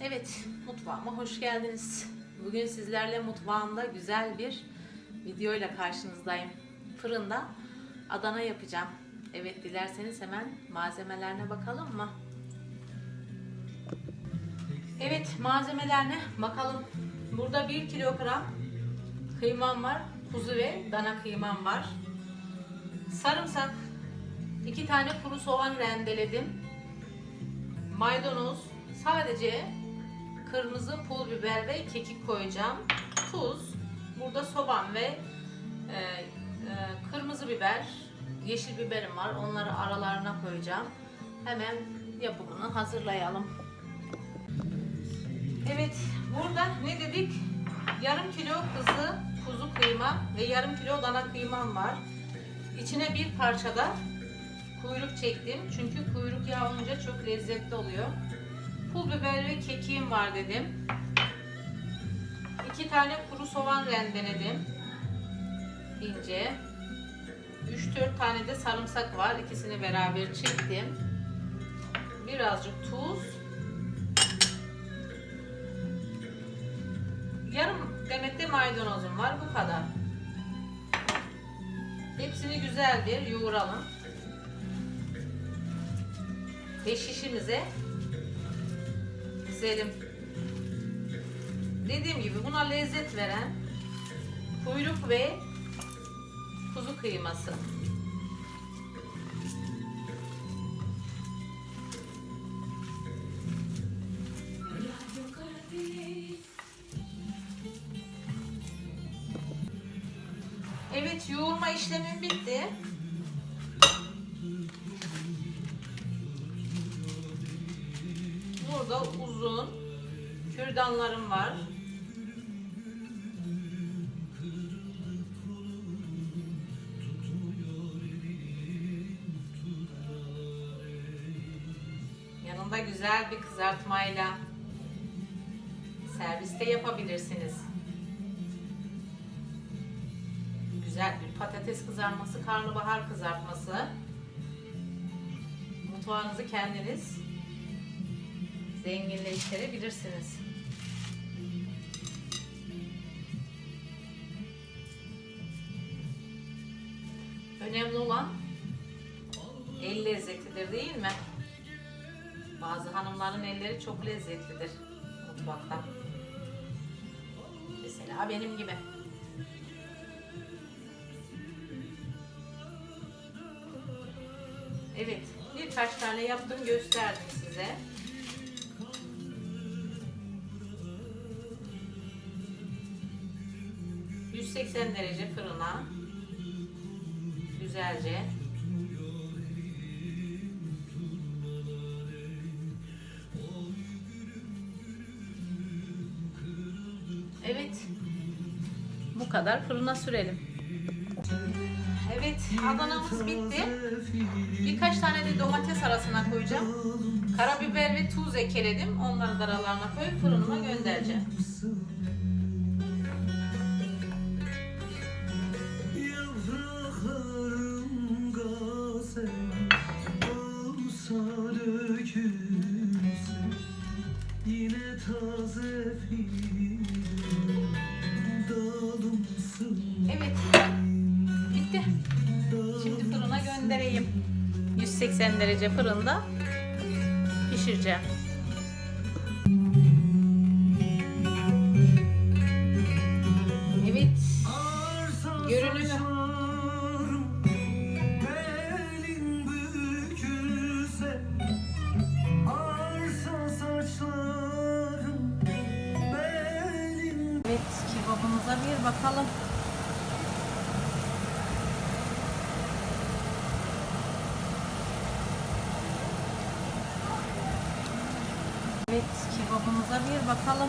Evet, mutfağıma hoş geldiniz. Bugün sizlerle mutfağımda güzel bir video ile karşınızdayım. Fırında Adana yapacağım. Evet, dilerseniz hemen malzemelerine bakalım mı? Evet, malzemelerine bakalım. Burada 1 kilogram kıymam var. Kuzu ve dana kıymam var. Sarımsak, 2 tane kuru soğan rendeledim. Maydanoz, sadece kırmızı pul biber ve kekik koyacağım. Tuz, burada soğan ve e, e, kırmızı biber, yeşil biberim var. Onları aralarına koyacağım. Hemen yapımını hazırlayalım. Evet, burada ne dedik? Yarım kilo kuzu, kuzu kıyma ve yarım kilo dana kıymam var. İçine bir parça da kuyruk çektim. Çünkü kuyruk yağı olunca çok lezzetli oluyor. Pul biber ve kekiğim var dedim. İki tane kuru soğan rendeledim. ince. 3-4 tane de sarımsak var. İkisini beraber çektim. Birazcık tuz. Yarım demet de maydanozum var. Bu kadar. Hepsini güzeldir yoğuralım. Ve şişimize dizelim. Dediğim gibi buna lezzet veren kuyruk ve kuzu kıyması. Evet yoğurma işlemim bitti. Burada uzun kürdanlarım var. Yanında güzel bir kızartmayla serviste yapabilirsiniz. Güzel bir patates kızartması, karnabahar kızartması. Mutfağınızı kendiniz zenginleştirebilirsiniz. Önemli olan el lezzetidir değil mi? Bazı hanımların elleri çok lezzetlidir mutfakta. Mesela benim gibi. Evet, birkaç tane yaptım gösterdim size. ...180 derece fırına... ...güzelce... Evet... ...bu kadar fırına sürelim. Evet, Adana'mız bitti. Birkaç tane de domates arasına koyacağım. Karabiber ve tuz ekledim. Onları da aralarına koyup fırınıma göndereceğim. Dökülse Yine taze fidan dalımsın Evet, bitti. Şimdi fırına göndereyim. 180 derece fırında pişireceğim. Kebabımıza bir bakalım. Evet kebabımıza bir bakalım.